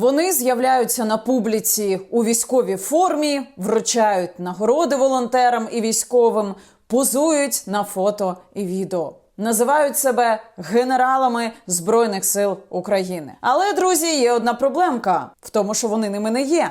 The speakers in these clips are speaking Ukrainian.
Вони з'являються на публіці у військовій формі, вручають нагороди волонтерам і військовим, позують на фото і відео. Називають себе генералами Збройних сил України. Але, друзі, є одна проблемка в тому, що вони ними не є.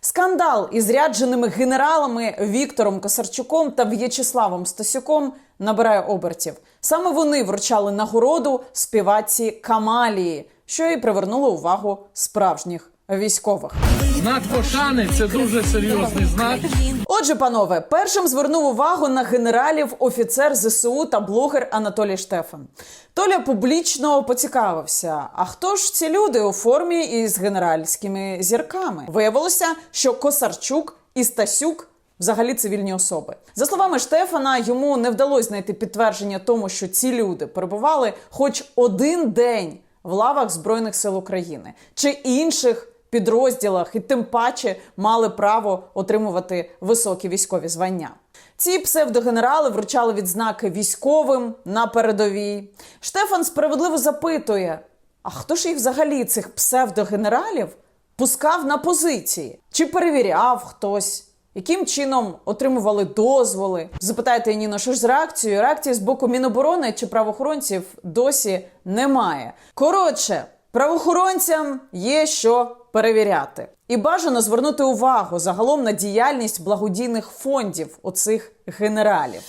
Скандал із зрядженими генералами Віктором Косарчуком та В'ячеславом Стасюком набирає обертів. Саме вони вручали нагороду співаці Камалії, що і привернуло увагу справжніх військових. Знак пошани це дуже серйозний знак. Отже, панове, першим звернув увагу на генералів офіцер ЗСУ та блогер Анатолій Штефан. Толя публічно поцікавився: а хто ж ці люди у формі із генеральськими зірками? Виявилося, що Косарчук і Стасюк. Взагалі цивільні особи. За словами Штефана, йому не вдалося знайти підтвердження тому, що ці люди перебували хоч один день в лавах Збройних сил України чи інших підрозділах, і тим паче мали право отримувати високі військові звання. Ці псевдогенерали вручали відзнаки військовим на передовій. Штефан справедливо запитує: а хто ж їх взагалі, цих псевдогенералів, пускав на позиції? Чи перевіряв хтось? Яким чином отримували дозволи? Запитайте Ніно, що ж з реакцією? Реакції з боку Міноборони чи правоохоронців досі немає. Коротше, правоохоронцям є що перевіряти. І бажано звернути увагу загалом на діяльність благодійних фондів оцих генералів.